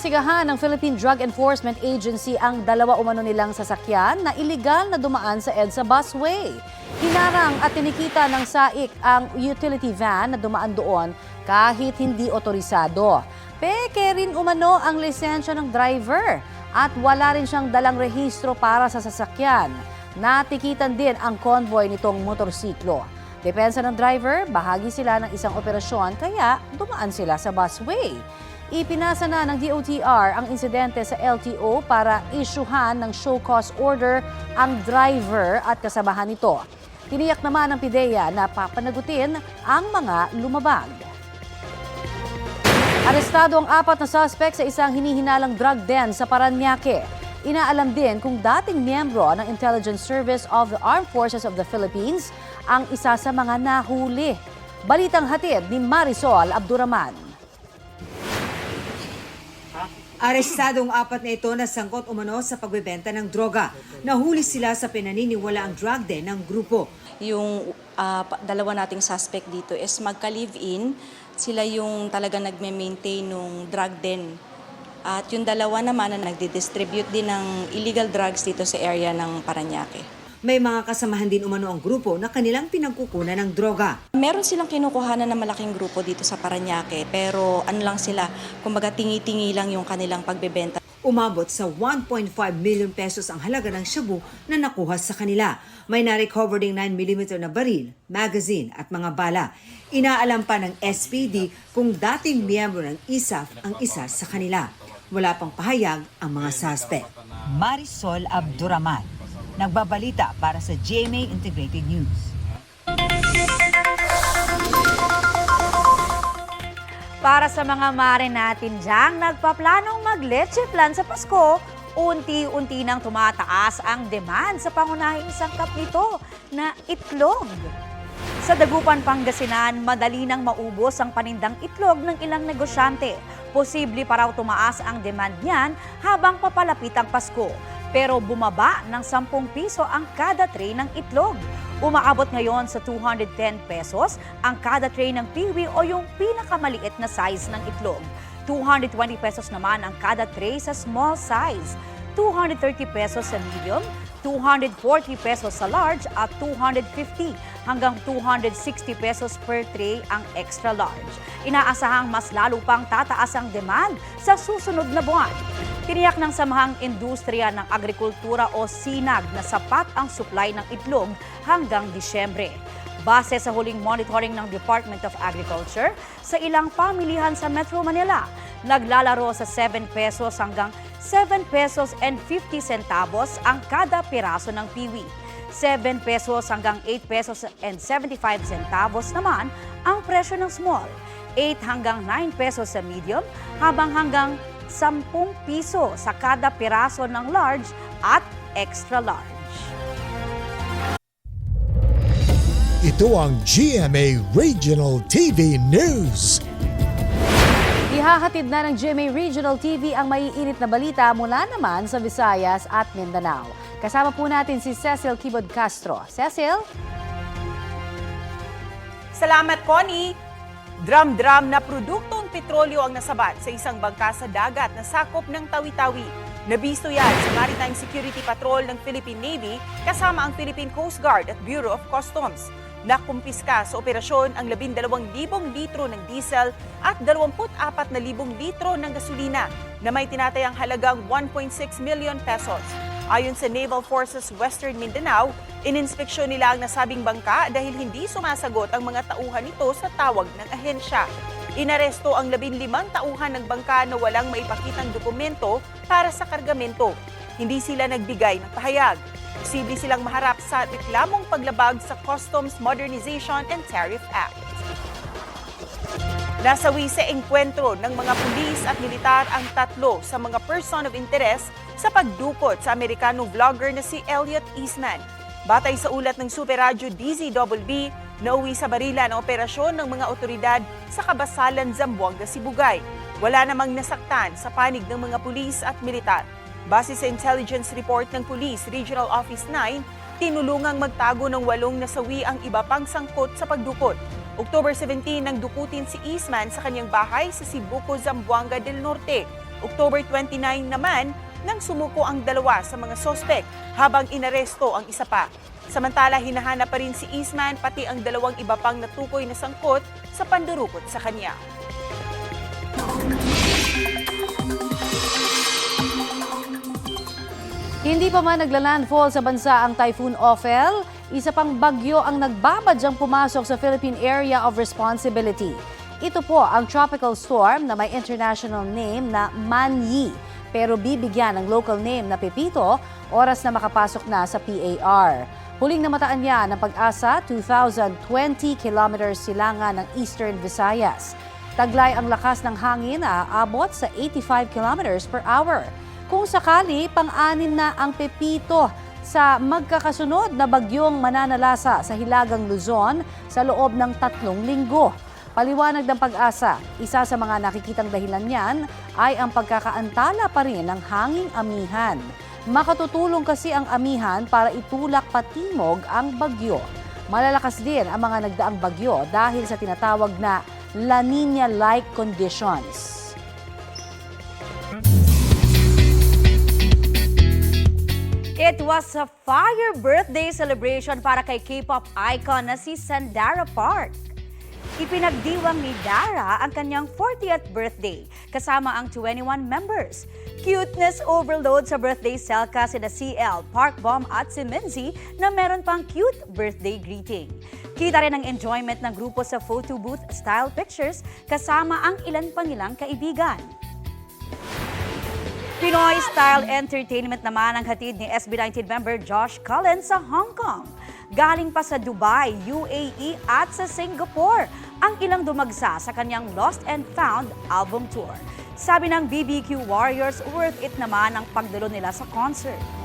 Iniimbestigahan ng Philippine Drug Enforcement Agency ang dalawa umano nilang sasakyan na iligal na dumaan sa EDSA busway. Hinarang at tinikita ng SAIC ang utility van na dumaan doon kahit hindi otorisado. Peke rin umano ang lisensya ng driver at wala rin siyang dalang rehistro para sa sasakyan. Natikitan din ang convoy nitong motorsiklo. Depensa ng driver, bahagi sila ng isang operasyon kaya dumaan sila sa busway. Ipinasa na ng DOTR ang insidente sa LTO para isyuhan ng show cause order ang driver at kasamahan nito. Tiniyak naman ng PIDEA na papanagutin ang mga lumabag. Arestado ang apat na suspect sa isang hinihinalang drug den sa Paranaque. Inaalam din kung dating miyembro ng Intelligence Service of the Armed Forces of the Philippines ang isa sa mga nahuli. Balitang hatid ni Marisol Abduraman. Arestado ang apat na ito na sangkot umano sa pagbebenta ng droga. Nahuli sila sa pinaniniwala ang drug den ng grupo. Yung pa- dalawa nating suspect dito is magka-live-in. Sila yung talaga nagme-maintain ng drug den. At yung dalawa naman na nagdi-distribute din ng illegal drugs dito sa area ng Paranaque. May mga kasamahan din umano ang grupo na kanilang pinagkukunan ng droga. Meron silang kinukuhanan ng malaking grupo dito sa Paranaque pero ano lang sila, kumbaga tingi-tingi lang yung kanilang pagbebenta. Umabot sa 1.5 million pesos ang halaga ng shabu na nakuha sa kanila. May na-recover ding 9mm na baril, magazine at mga bala. Inaalam pa ng SPD kung dating miyembro ng ISAF ang isa sa kanila. Wala pang pahayag ang mga suspect. Marisol Abduraman, nagbabalita para sa GMA Integrated News. Para sa mga mare natin diyang nagpaplanong mag-leche plan sa Pasko, unti-unti nang tumataas ang demand sa pangunahing sangkap nito na itlog. Sa Dagupan, Pangasinan, madali nang maubos ang panindang itlog ng ilang negosyante. Posible pa raw tumaas ang demand niyan habang papalapit ang Pasko. Pero bumaba ng 10 piso ang kada tray ng itlog. Umaabot ngayon sa 210 pesos ang kada tray ng piwi o yung pinakamaliit na size ng itlog. 220 pesos naman ang kada tray sa small size. 230 pesos sa medium, 240 pesos sa large at 250 hanggang 260 pesos per tray ang extra large. Inaasahang mas lalo pang tataas ang demand sa susunod na buwan. Tiniyak ng Samahang Industriya ng Agrikultura o SINAG na sapat ang supply ng itlog hanggang Disyembre. Base sa huling monitoring ng Department of Agriculture, sa ilang pamilihan sa Metro Manila, naglalaro sa 7 pesos hanggang 7 pesos and 50 centavos ang kada piraso ng piwi. 7 pesos hanggang 8 pesos and 75 centavos naman ang presyo ng small. 8 hanggang 9 pesos sa medium, habang hanggang 10 piso sa kada piraso ng large at extra large. Ito ang GMA Regional TV News. Ihahatid na ng GMA Regional TV ang maiinit na balita mula naman sa Visayas at Mindanao. Kasama po natin si Cecil Kibod Castro. Cecil? Salamat, Connie! Drum-drum na produktong petrolyo ang nasabat sa isang bangka sa dagat na sakop ng Tawi-Tawi. Nabisto yan sa Maritime Security Patrol ng Philippine Navy kasama ang Philippine Coast Guard at Bureau of Customs. Nakumpiska sa operasyon ang 12,000 litro ng diesel at 24,000 litro ng gasolina na may tinatayang halagang 1.6 million pesos. Ayon sa Naval Forces Western Mindanao, ininspeksyon nila ang nasabing bangka dahil hindi sumasagot ang mga tauhan nito sa tawag ng ahensya. Inaresto ang 15 tauhan ng bangka na walang maipakitang dokumento para sa kargamento. Hindi sila nagbigay ng pahayag. Posible silang maharap sa reklamong paglabag sa Customs Modernization and Tariff Act. Nasawi sa engkwentro ng mga pulis at militar ang tatlo sa mga person of interest sa pagdukot sa Amerikanong vlogger na si Elliot Eastman. Batay sa ulat ng Super Radio DZBB, nauwi sa barila ng operasyon ng mga otoridad sa Kabasalan, Zamboanga, Sibugay. Wala namang nasaktan sa panig ng mga pulis at militar. Base sa intelligence report ng Police Regional Office 9, tinulungang magtago ng walong nasawi ang iba pang sangkot sa pagdukot. October 17 nang dukutin si Eastman sa kanyang bahay sa Sibuco, Zamboanga del Norte. October 29 naman nang sumuko ang dalawa sa mga sospek habang inaresto ang isa pa. Samantala, hinahanap pa rin si Eastman pati ang dalawang iba pang natukoy na sangkot sa pandurukot sa kanya. Hindi pa man nagla-landfall sa bansa ang Typhoon Ophel, isa pang bagyo ang nagbabadyang pumasok sa Philippine Area of Responsibility. Ito po ang tropical storm na may international name na Manyi, pero bibigyan ng local name na Pepito oras na makapasok na sa PAR. Huling namataan niya ng pag-asa 2,020 kilometers silangan ng Eastern Visayas. Taglay ang lakas ng hangin na aabot sa 85 kilometers per hour. Kung sakali, pang-anim na ang Pepito sa magkakasunod na bagyong mananalasa sa Hilagang Luzon sa loob ng tatlong linggo. Paliwanag ng pag-asa, isa sa mga nakikitang dahilan niyan ay ang pagkakaantala pa rin ng hanging amihan. Makatutulong kasi ang amihan para itulak patimog ang bagyo. Malalakas din ang mga nagdaang bagyo dahil sa tinatawag na La Nina-like conditions. It was a fire birthday celebration para kay K-pop icon na si Sandara Park. Ipinagdiwang ni Dara ang kanyang 40th birthday kasama ang 21 members. Cuteness overload sa birthday selka sina CL, Park Bomb at si Minzy na meron pang cute birthday greeting. Kita rin ang enjoyment ng grupo sa photo booth style pictures kasama ang ilan pang ilang kaibigan. Pinoy Style Entertainment naman ang hatid ni SB19 member Josh Cullen sa Hong Kong. Galing pa sa Dubai, UAE at sa Singapore ang ilang dumagsa sa kanyang Lost and Found album tour. Sabi ng BBQ Warriors, worth it naman ang pagdalo nila sa concert.